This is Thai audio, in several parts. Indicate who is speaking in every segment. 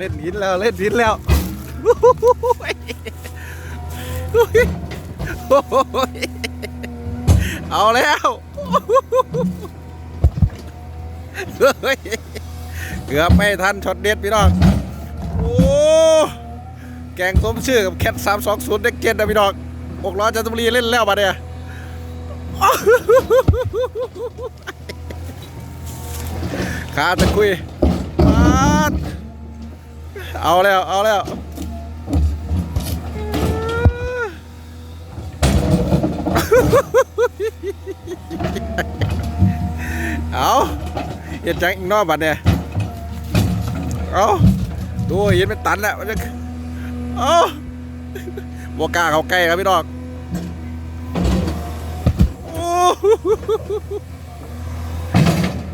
Speaker 1: เล่นหินแล้วเล่นหินแล้วเอาแล้วเกือบไม่ทันช็อตเด็ดพี่น้องโอ้แกงส้มชื่อกับแคทสามสองศูนย์เด็กเกนนะพี่น้องหกล้อจันทบุรีเล่นแล้วมาเนี่ยขาตะคุยปาด เอาแล้ว เอาแล้วเอาเห็นจังอีกนอกบัดเนี่ยเอาดูเห็นเป็นตันแล้วมันจะเอาบวกาเขาใกล้ครับพี่ดอกโอ้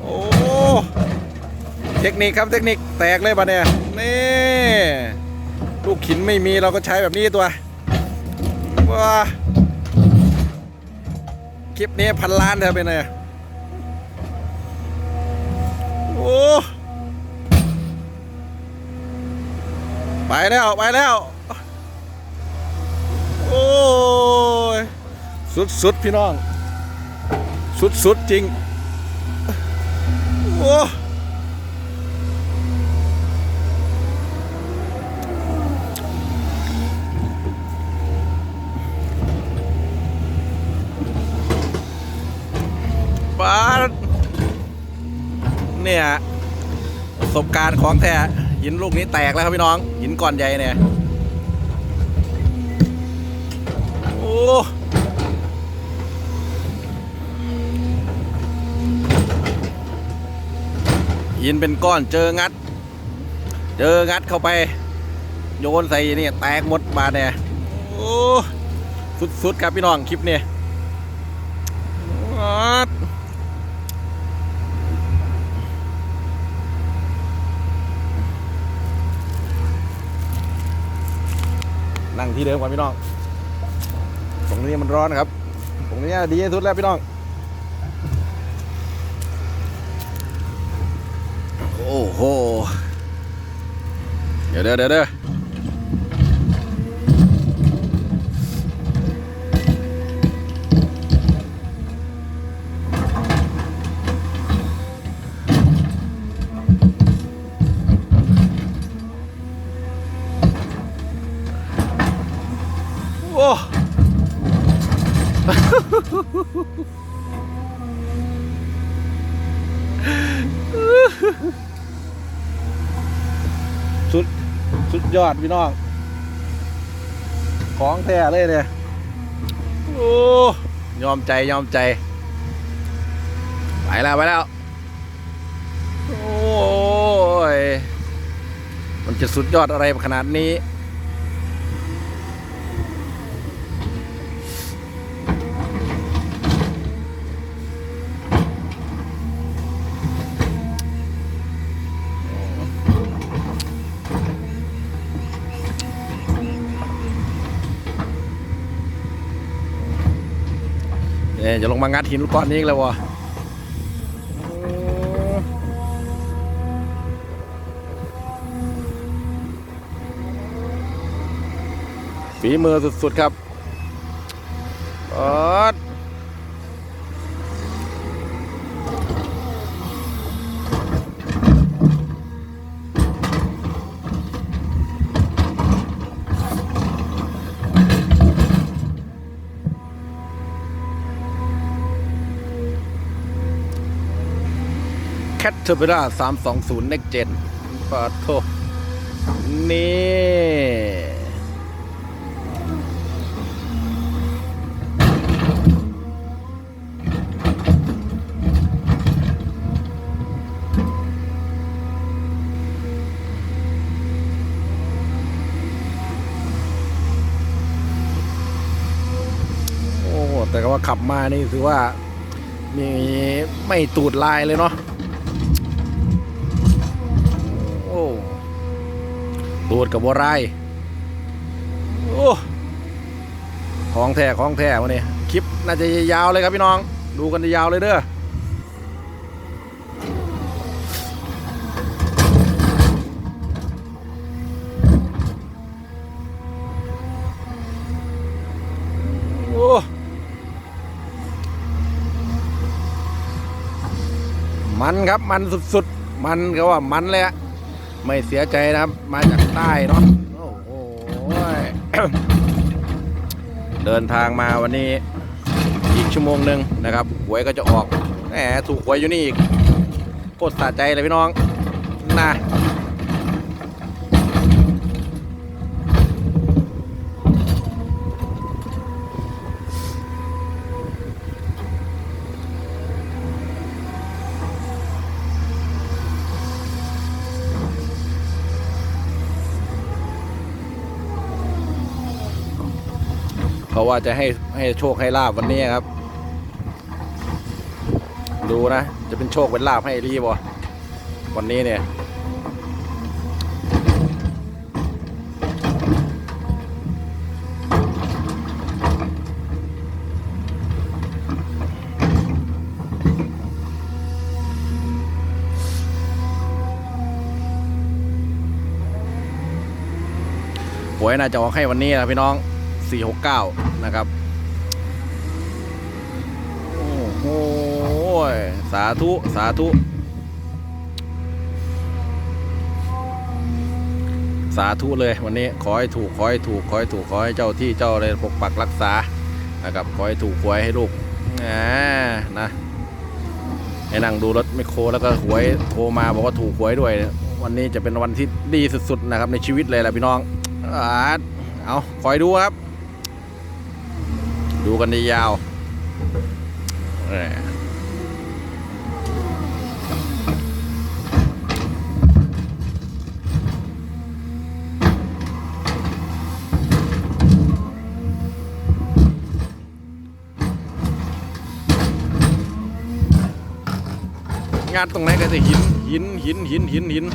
Speaker 1: โอ้เทคนิคครับเทคนิคแตกเลยบัดเนี่ย นี่ ลูกขินไม่มีเราก็ใช้แบบนี้ตัวว้าคลิปนี้พันล้านเธอเป็นไงโอ้ไปแล้วไปแล้วโอ้ยสุดสุดพี่น้อง สุดสุดจริงโอ้ปาด เนี่ยประสบการณ์ของแท้หินลูกนี้แตกแล้วครับพี่น้อง หินก้อนใหญ่เนี่ยโอ้หินเป็นก้อนเจองัด เจองัดเข้าไป โยนใส่นี่แตกหมดบาดเนี่ยโอ้สุดๆครับพี่น้องคลิปนี้วั นั่งที่เดิมก่อนพี่น้อง ตรงนี้มันร้อนนะครับ ตรงนี้ดีที่สุดแล้วพี่น้อง โอ้โห เดี๋ยวเดี๋ยวเดี๋ยวเดี๋ยวโอ้ สุด สุด ยอดพี่น้อง ของแท้เลยเนี่ยโอ้ยอมใจยอมใจ ไปแล้วไปแล้ว โอ้ย มันจะสุดยอดอะไรขนาดนี้ เนี่ยจะลงมางัดหินก้อนนี้อีกแล้ววะฝีมือสุดๆครับออ ดแคทเทอร์เบล่า320 Next Gen ปาโทนี่โอ้แต่ก็ว่าขับมานี่ถือว่ามีไม่ตูดลายเลยเนาะ พูดกับบัวไรโอ้ของแท้ของแท้วันนี้คลิปน่าจะยาวเลยครับพี่น้อง ดูกันยาวเลยเด้อมันครับมันสุดๆ มันก็ว่ามันเลยอะ ไม่เสียใจนะครับ มาจากใต้เนาะโอ้โหเดินทางมาวันนี้อีกชั่วโมงหนึ่งนะครับหวยก็จะออกแหมถูกหวยอยู่นี่อีกโคตรสะใจเลยพี่น้องนะ เพราะว่าจะให้ให้โชคให้ลาบวันนี้ครับ ดูนะ จะเป็นโชคเป็นลาบให้รีบวะวันนี้เนี่ยหวยน่าจะออกให้วันนี้นะพี่น้อง 469 นะครับ โอ้โห สาธุ สาธุ สาธุเลยวันนี้ ขอให้ถูก ขอให้ถูก ขอให้ถูก ขอให้เจ้าที่เจ้าเลยปกปักรักษา นะครับ ขอให้ถูกหวยให้ลูกอ่านะให้นั่งดูรถไมโครแล้วก็หวยโทรมาบอกว่าถูกหวยด้วย วันนี้จะเป็นวันที่ดีสุดๆนะครับในชีวิตเลยแหละพี่น้องอาเอาคอยดูครับ ดูกันได้ยาวงานตรงไหนก็จะหินหินหินหินหินหิน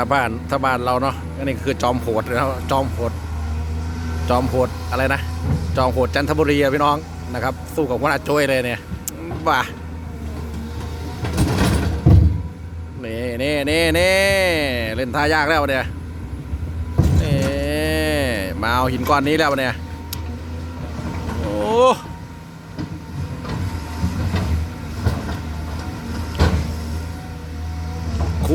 Speaker 1: ถ้าบ้านถ้าบ้านเราเนาะอันนี้คือจอมโหดแล้วจอมโหดจอมโหดอะไรนะ จอมโหดจันทบุรีพี่น้องนะครับ สู้กับวันาโจยเลยเนี่ยบ้านี่นี่นี่นี่เล่นท่ายากแล้วเนี่ยนี่มาเอาหินก้อนนี้แล้วเนี่ยโอ้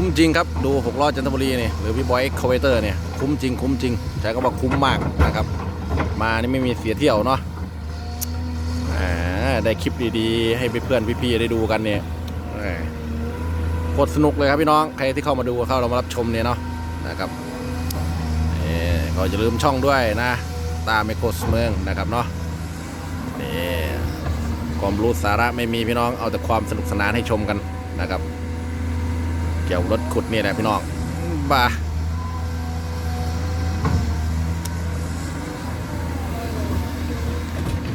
Speaker 1: คุ้มจริงครับ ดู6ล้อจันทบุรีนี่หรือพี่บอยเอ็กคาเวเตอร์เนี่ยคุ้มจริงคุ้มจริงใช้คำว่าคุ้มมากนะครับ มานี่ไม่มีเสียเที่ยวเนาะอ่าได้คลิปดีๆ ให้เพื่อนพี่ๆได้ดูกันเนี่ยโคตรสนุกเลยครับพี่น้องใครที่เข้ามาดูเข้าเรามารับชมเนี่ยเนาะนะครับเอ่ก็อย่าลืมช่องด้วยนะ ตามไมโครสเมืองนะครับเนาะนี่ความรู้สาระไม่มีพี่น้องเอาแต่ความสนุกสนานให้ชมกันนะครับ กี่ยวรถขุดนี่แหละพี่น้องบ้า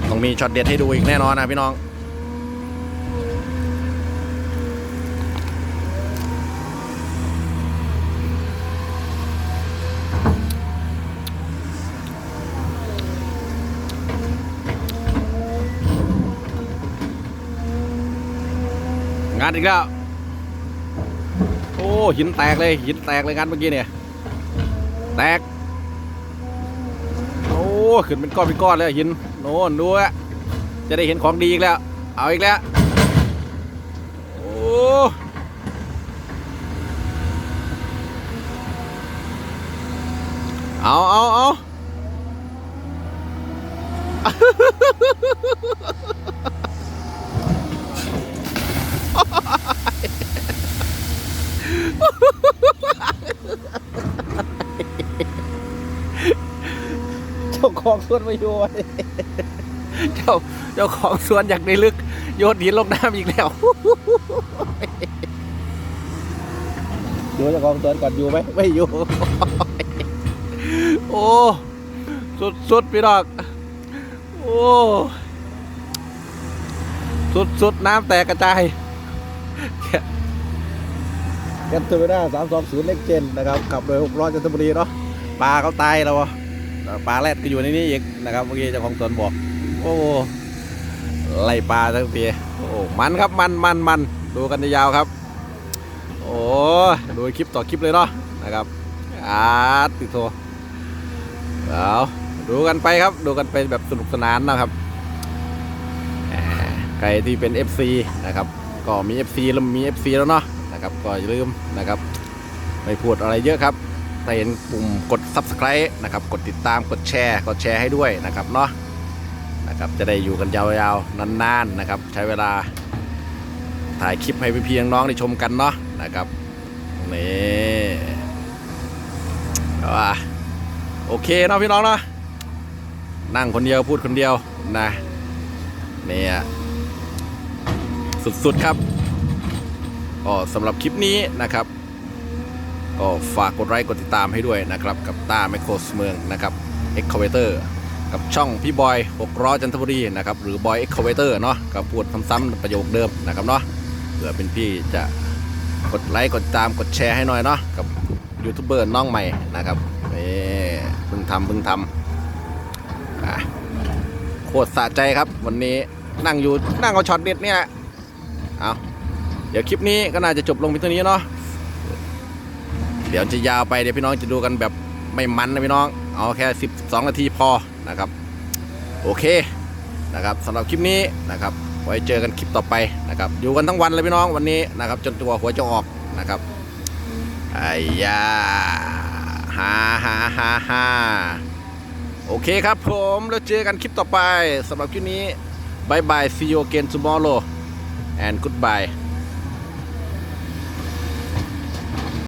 Speaker 1: ต้องมีช็อตเด็ดให้ดูอีกแน่นอนนะพี่น้อง งานอีกแล้ว หินแตกเลยหินแตกเลยงานเมื่อกี้เนี่ยแตกโอ้ขึ้นเป็นก้อนเป็นก้อนเลยหินโน่นดูอะจะได้เห็นของดีอีกแล้ว เอาอีกแล้วโอ้เอาเอาเอาเจ้า ของสวนมาโยนเจ้าเจ้าของสวนอยากได้ลึก โยนหินลงน้ำอีกแล้วดูเจ้าของสวนก่อนอยู่ไหมไม่อยู่ โอ้ สุดสุดพี่ดอก โอ้ สุดสุดน้ำแตกกระจายแกนเทอร์เวด้าสามสองศูนย์เล็กเจนนะครับขับโดยหกล้อจันทบุรีเนาะปลาเขาตายแล้ววะ ปลาแรดก็อยู่ในนี้อีกนะครับเมื่อกี้เจ้าของสวนบอก โอ้ไล่ปลาทั้งทีโอ้มันครับมันมันมันดูกันยาวครับ โอ้ดูคลิปต่อคลิปเลยเนาะนะครับอาติดโทเอาดูกันไปครับดูกันไปแบบสนุกสนานนะครับใครที่เป็น FC นะครับก็มี FC แล้วมี FC แล้วเนาะนะครับก็อย่าลืมนะครับ ไม่พูดอะไรเยอะครับ ถ้าเห็นปุ่มกด Subscribe นะครับ กดติดตามกดแชร์ กดแชร์ให้ด้วยนะครับเนาะนะครับจะได้อยู่กันยาวๆ นานๆนะครับ ใช้เวลาถ่ายคลิปให้พี่ๆน้องๆได้ชมกันเนาะนะครับนี่ว่าโอเคเนาะพี่น้องเนาะนั่งคนเดียวพูดคนเดียวนะเนี่ยสุดๆครับก็สำหรับคลิปนี้นะครับ ก็ฝากกดไลค์กดติดตามให้ด้วยนะครับ กับต้าแมคโครสเมืองนะครับเอ็กคาเวเตอร์กับช่องพี่บอย6ล้อจันทบุรีนะครับหรือบอยเอ็กคาเวเตอร์เนาะก็พูดซ้ำๆประโยคเดิมนะครับเนาะเผื่อเป็นพี่จะกดไลค์กดติดตามกดแชร์ให้หน่อยเนาะกับยูทูบเบอร์น้องใหม่นะครับนี่เพิ่งทำเพิ่งทำอะโคตรสะใจครับ วันนี้นั่งอยู่นั่งเอาช็อตเด็ดเนี่ยเอาเดี๋ยวคลิปนี้ก็น่าจะจบลงเพียงเท่านี้เนาะ เดี๋ยวจะยาวไปเดี๋ยวพี่น้องจะดูกันแบบไม่มันนะพี่น้อง เอาแค่ 12 นาทีพอนะครับ โอเคนะครับสำหรับคลิปนี้นะครับ ไว้เจอกันคลิปต่อไปนะครับอยู่กันทั้งวันเลยพี่น้องวันนี้นะครับ จนตัวหัวจะออกนะครับไอ้ยาฮ่าฮ่าฮ่าฮ่าโอเคครับผมแล้วเจอกันคลิปต่อไปสำหรับคลิปนี้บายบาย see you again tomorrow and goodbye